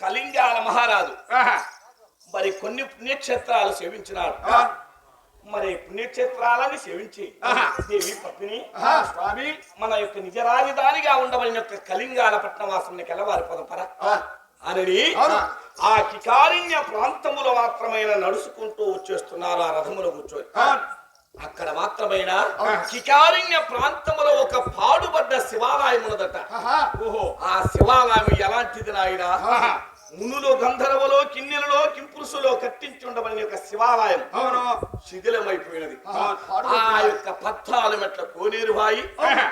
కళింగాల మహారాజు. మరి కొన్ని పుణ్యక్షేత్రాలు సేవించినాడు. మరి పుణ్యక్షేత్రాలని సేవించి దేవి పత్ని స్వామి మన యొక్క నిజ రాజధానిగా ఉండవలసిన కళింగాల పట్టణవాసం కెలవారి పదంపర అని ఆ. కికారిణ్య ప్రాంతములో మాత్రమైన నడుచుకుంటూ వచ్చేస్తున్నారు ఆ రథములు కూర్చొని. అక్కడ మాత్రమైన? కికారిణ్య ప్రాంతంలో ఒక పాడుబడ్డ శివాలయం ఉన్నదట. ఓహో ఆ శివాలయం ఎలాంటిది నాయన? మునులు గంధర్వలో కిన్నెలలో కింపురుషులో కట్టించి ఉండబడిన యొక్క శివాలయం. అవును. శిథిలమైపోయినది. ఆ యొక్క పద్నాలు మెట్ల కోనేరు బాయి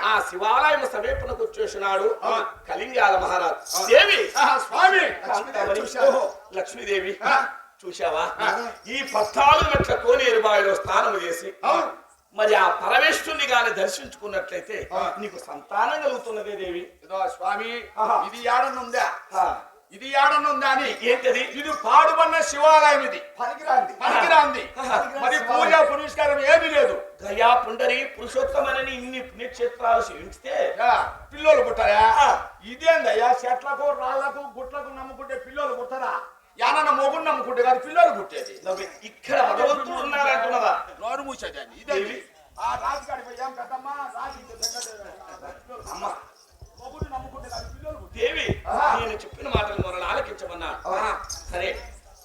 ఆ. శివాలయం సమీపనకు వచ్చేసినాడు కలింగాల మహారాజ్. దేవి! స్వామి! లక్ష్మీదేవి. చూశావా? ఈ పద్నాలుగు మెట్ల కోనేరు బావిలో స్నానం చేసి. మరి ఆ పరమేశ్వరుని గాని దర్శించుకున్నట్లయితే నీకు సంతానం కలుగుతున్నదే దేవి. స్వామి. ఇది ఏడనుందా ఆ, ఇది ఏడనుందా అని? ఏంటది? ఇది పాడుబన్న శివాలయం ఇది. పనికిరాంది. పనికిరాంది. మరి పూజ పునస్కారం ఏమీ లేదు. గయా పుండరి పురుషోత్తమనని ఇన్ని పుణ్యక్షేత్రాలు సేవించితే యా, పిల్లోలు పుట్టారా. ఇదేందయ్యా? చెట్లకు రాళ్ళకు గుట్లకు నమ్ముకుంటే పిల్లోలు పుట్టారా? యానన్న మొగుడు నమ్ముకుంటే కాదు పిల్లోలు పుట్టేది. ఇక్కడ భగవంతుడు ఉన్నారంటున్నదా నోరు మూసేదాన్ని ఇదేంటి ఆ రాజుగాడి పోయి ఏం పెద్దమ్మా? రాజు. అమ్మ. మొగుడు నమ్ముకుంటే కాదు పుట్టేది. దేవి నేను చెప్పిన మాటలు మొరలు ఆలకించమన్నా సరే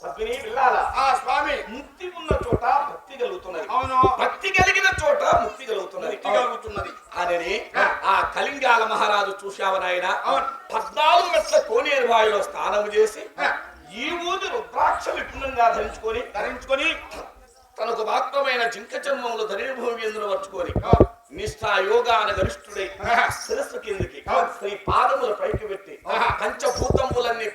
పద్మిని వెళ్ళాలా ఆ స్వామి ముక్తి ఉన్న చోట భక్తి కలుగుతున్నది అవును భక్తి కలిగిన చోట ముక్తి కలుగుతున్నది కలుగుతున్నది అని ఆ కలింగాల మహారాజు చూశావ నాయన. పద్నాలుగు మెట్ల కోనేరు బావిలో స్నానం చేసి. ఈ ఊది రుద్రాక్ష విపులంగా ధరించుకొని ధరించుకొని తనకు మాత్రమైన జింక చర్మములు ధరణిభూమి ఎందును వచ్చుకొని ఆ. నిష్ఠా యోగాన గరిష్ఠుడై. శిరస్సు కిందికి. శ్రీ పాదముల పైకి పెట్టి. పంచభూతములన్నీ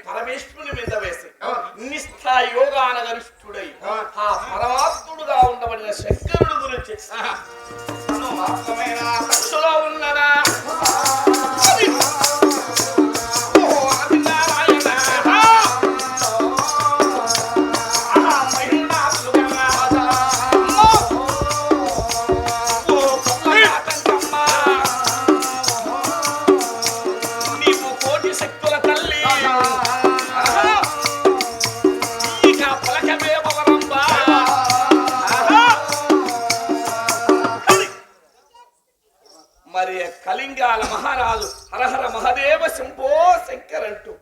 మరి కలింగాల మహారాజు హరహర మహదేవ శంభో శంకర్ అంటూ.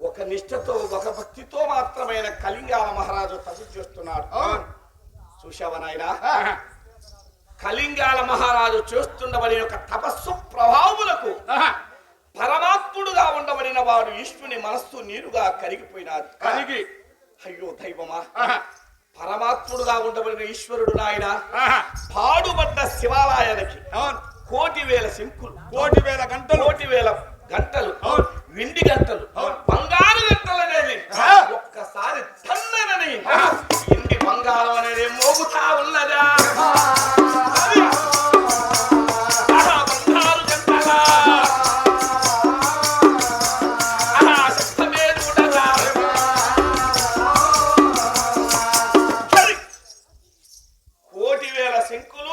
ఒక నిష్ఠతో ఒక భక్తితో మాత్రమైన కలింగాల మహారాజు తపస్సు చేస్తున్నాడు. చూశావా నాయనా ఆహా. కలింగాల మహారాజు చేస్తుండబడి ఒక తపస్సు ప్రభావములకు ఆహా. పరమాత్ముడుగా ఉండబడిన వాడు ఈశ్వరుని మనస్సు నీరుగా కరిగిపోయినాడు కలిగి అయ్యో దైవమా. పరమాత్ముడుగా ఉండబడిన ఈశ్వరుడు నాయన. పాడుబడ్డ శివాలయానికి కోటి వేల శంకులు కోటి వేల గంటలు. కోటి వేల గంటలు. అవును. వెండి గంటలు. అవును. బంగారు గంటలు అనేది. ఒక్కసారి తన్ననని ఇండి బంగారం అనేది మోగుతా ఉన్నదా. కోటి వేల శంకులు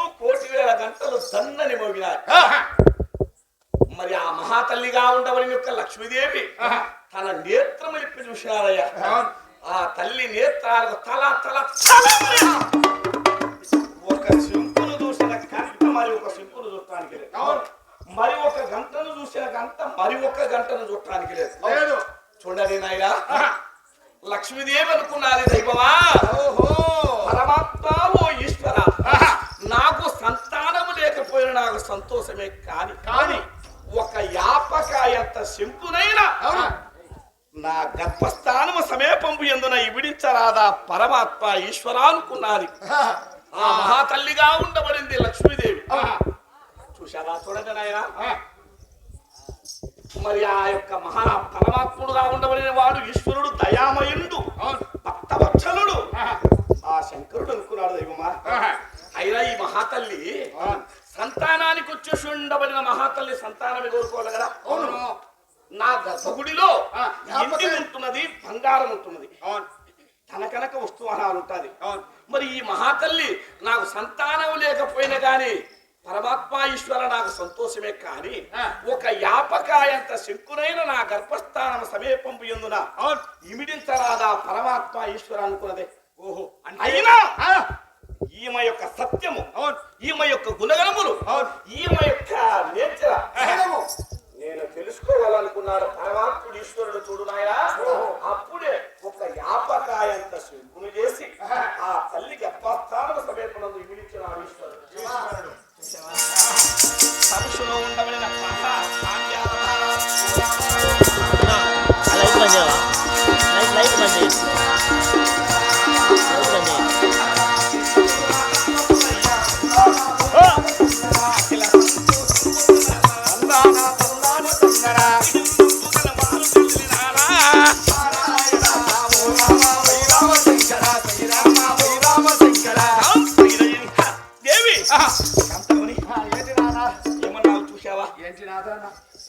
కోటి వేల గంటలు దన్నని మోగినాయి ఆహా. మరి ఆ మహాతల్లిగా ఉండవని యొక్క లక్ష్మీదేవి. తన నేత్రములిప్పి చూసినారయ్యా. ఆ తల్లి నేత్రాలకు తల తల ఒక శంకును చూసిన కంట మరి ఒక శంకును చూడటానికి లేదు. మరి ఒక గంటను చూసిన గంట మరి ఒక గంటను చూడటానికి లేదు చూడండి నాయనా. లక్ష్మీదేవి అనుకున్నది దైవమా ఓహో పరమాత్మ ఓ ఈశ్వర లేకపోయినా నాకు సంతోషమే కాని కాని. ఒక యాపకాయంత శంకునైనా. నా గర్భస్థానము సమీపంపు ఎందున ఇవిడించరాదా పరమాత్మ ఈశ్వర అనుకున్నది. ఆ మహాతల్లిగా ఉండబడింది లక్ష్మీదేవి. చూశావా చూడండి నాయన. మరి ఆ యొక్క మహా పరమాత్ముడుగా ఉండబడిన వాడు ఈశ్వరుడు దయామయుడు. భక్తవత్సలుడు. ఆ శంకరుడు అనుకున్నాడు దైవమా. అయినా ఈ మహాతల్లి అవును. సంతానానికి వచ్చేసి ఉండబడిన మహాతల్లి సంతానమే కోరుకోవాలి కదా అవును. నా గర్భగుడిలో ఇంటి ఉంటున్నది బంగారం ఉంటున్నది. తన కనుక వస్తువాహాలు ఉంటుంది. మరి ఈ మహాతల్లి నాకు సంతానం లేకపోయినా గాని పరమాత్మ ఈశ్వర నాకు సంతోషమే కాని. ఒక యాపకాయంత శంకునైన నా గర్భస్థానం సమీపంపు ఎందున. ఇమిడించరాదా పరమాత్మ ఈశ్వర అనుకున్నదే ఓహో అయినా ఆ. ఈమె యొక్క సత్యము ఈమె యొక్క గుణగణములు అవును. ఈమె యొక్క నేచర. నేను తెలుసుకోవాలనుకున్నాడు పరమాత్ముడు ఈశ్వరుడు చూడు నాయనా అప్పుడే ఒక యాపకాయంత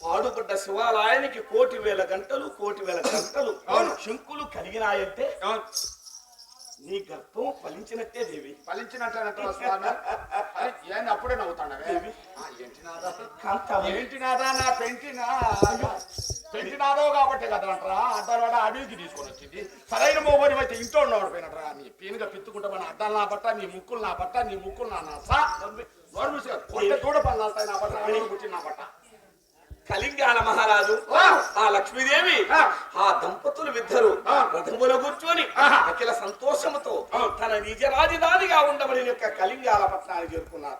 పాడుపడ్డ శివాలయానికి కోటి వేల గంటలు కోటి వేల గంటలు అవును. శంకులు కలిగినాయంటే అవును. నీ గర్భం ఫలించినట్టే దేవి. ఫలించినట్టు అప్పుడే నవ్వుతాడవే? ఆ, ఏంటి నాదా? ఏంటి నాదా నా పెంటినా పెంటినాదో కాబట్టి కదా అంటారా అద్దాల అడవికి తీసుకొని వచ్చింది సరైన మోబని అయితే ఇంట్లో ఉన్నవాడు పోయినట్రా నీ పీనుగా పిత్తుకుంటా మన అద్దాలు నా బట్ట నీ ముక్కులు నా బట్ట నీ ముక్కులు నా నాసా. కొట్టే చూడ పనులు నా బట్ట పుట్టిన నా బట్ట కలింగాల మహారాజు ఆ. లక్ష్మీదేవి ఆ. దంపతులు ఇద్దరు ఆ. రథములో కూర్చొని. అఖిల సంతోషముతో. తన నిజ రాజధానిగా ఉండబడిన యొక్క కలింగాల పట్టణానికి చేరుకున్నారు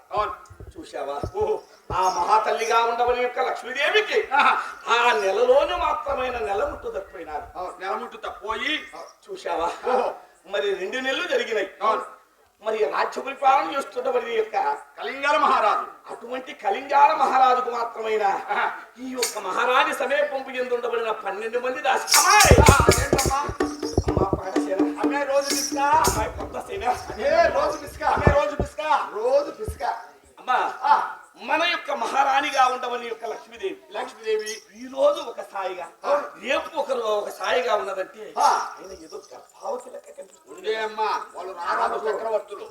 చూశావా ఓహో ఆ మహాతల్లిగా ఉండబడిన యొక్క లక్ష్మీదేవికి. ఆ నెలలోనే మాత్రమైన నెల ముట్టు తప్పినారు అవును, నెలముట్టు తప్పోయి చూశావా? ఓహో. మరి రెండు నెలలు జరిగినాయి. మరి రాజ్య పరిపాలన చేస్తున్నబడిన యొక్క కలింగల మహారాజు. అటువంటి కలింగాల మహారాజుకు మాత్రమైన. ఈ యొక్క మహారాజు సమీపంపు ఎందుండబడిన పన్నెండు మంది దాసి అమ్మా రోజు పిస్కా. అమ్మాయి కొత్త సేన అదే రోజు పిస్కా. అమ్మే రోజు పిస్కా. రోజు పిస్కా. అమ్మా మన యొక్క మహారాణిగా ఉండవని యొక్క లక్ష్మీదేవి. లక్ష్మీదేవి. ఈ రోజు ఒక సాయిగా రేపు ఒకరు ఒక సాయిగా ఉన్నదంటే. ఆయన ఏదో గర్భావతి లెక్క కనిపిస్తుంది. ఉండే అమ్మా వాళ్ళు రారాజు చక్రవర్తులు.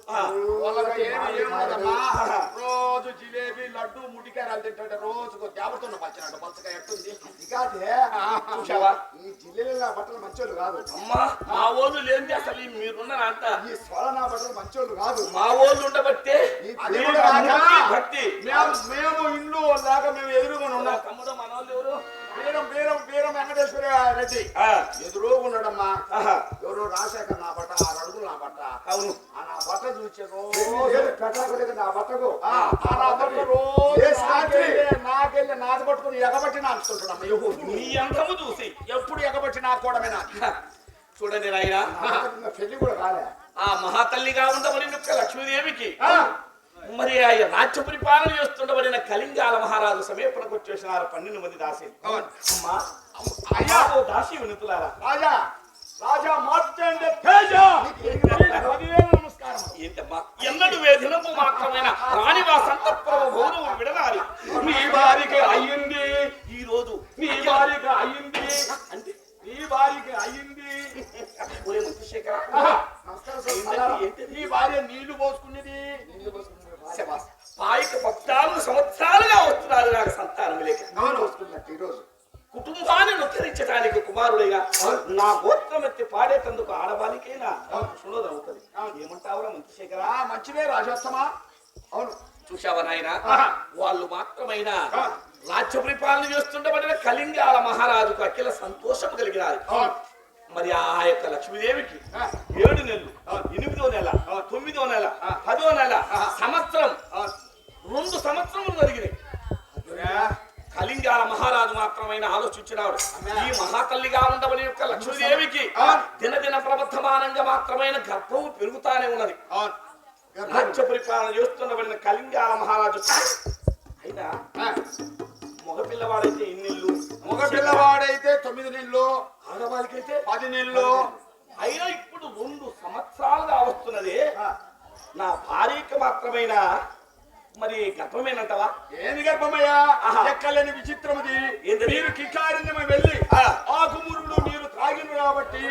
రోజు జిలేబీ లడ్డు ముడికాయలు తింటుంటే రోజుకు దేవతన్న పచ్చినట్టు పచ్చగా ఎట్టుంది? చూశావా? జిల్లాలో బట్టలు మంచోళ్ళు కాదు. అమ్మా మా ఊళ్ళు లేనిది అసలు ఈ మీరున్నారంట ఈ స్వరణ బట్టలు మంచోళ్ళు కాదు. మా ఊళ్ళు ఉండబట్టే భక్తి, మేము మేము ఇల్లు దాకా మేము ఎదురుగా నా ఉన్నాం తమ్ముడు మనోళ్ళు ఎవరు? వీరం వీరం వీరం వెంకటేశ్వర రెడ్డి. ఎదురుగా ఉన్నాడమ్మా. ఎవరు రాజశేఖర్ నా బట్ట ఆరు అడుగులు నా బట్ట అవును. నా బట్ట నా బట్టకు? నాకెళ్ళి నాది పట్టుకుని ఎగబట్టి నీ చూసి ఎప్పుడు ఎగబట్టి నా కూడమే నాది చూడండి పెళ్ళి కూడా కాలే ఆ మహాతల్లిగా యొక్క లక్ష్మీదేవికి. మరి ఆ రాజ్య పరిపాలన చేస్తుండబడిన కలింగాల మహారాజు సమీపనకు వచ్చేసినారు పన్నెండు మంది దాసి అవును. అమ్మా అయ్యా ఓ దాసి వినుతులారా? రాజా. రాజా మార్చండ ఏంటమ్మా ఎన్నడు వేధినము మాత్రమైన రాణివాస అంతఃపురము గౌరవం విడనాలి. నీ వారికి అయ్యింది ఈ రోజు నీ వారికి అయ్యింది అంటే? నీ వారికి అయ్యింది ఒరే మంత్రిశేఖర? నీ భార్య నీళ్ళు పోసుకునేది. ఏమంటావురా మంత్రిశేఖర ఆ, మంచిదే రాజోత్తమా అవును చూశావా నాయన. వాళ్ళు మాత్రమైనా. రాజ్య పరిపాలన చేస్తుండబడిన కలింగాల మహారాజుకు అఖిల సంతోషం కలిగినారు. మరి ఆ యొక్క లక్ష్మీదేవికి. ఏడు నెలలు ఎనిమిదో నెల తొమ్మిదో నెల పదో నెల సంవత్సరం రెండు సంవత్సరములు జరిగినాయి కలింగాల మహారాజు మాత్రమైన ఆలోచించినాడు. ఈ మహాతల్లిగా ఉండబడి యొక్క లక్ష్మీదేవికి దినదిన ప్రబద్ధమానంగా మాత్రమైన గర్భము పెరుగుతానే ఉన్నది. రాజ్య పరిపాలన చేస్తున్నబడిన కలింగాల మహారాజు. అయినా ఆ, మగ పిల్లవాడైతే ఎన్నిళ్ళు? మగ పిల్లవాడైతే తొమ్మిది నెలలు. ఆడవాళ్ళకైతే పది నెలలు. అయినా ఇప్పుడు రెండు సంవత్సరాలుగా వస్తున్నది. నా భార్యకి మాత్రమైన మరి గర్భమేనంటవా? ఏది గర్భమయ్యా? ఎక్కలేని విచిత్రమది. మీరు కికారిని వెళ్ళి ఆ. మీరు త్రాగిను కాబట్టి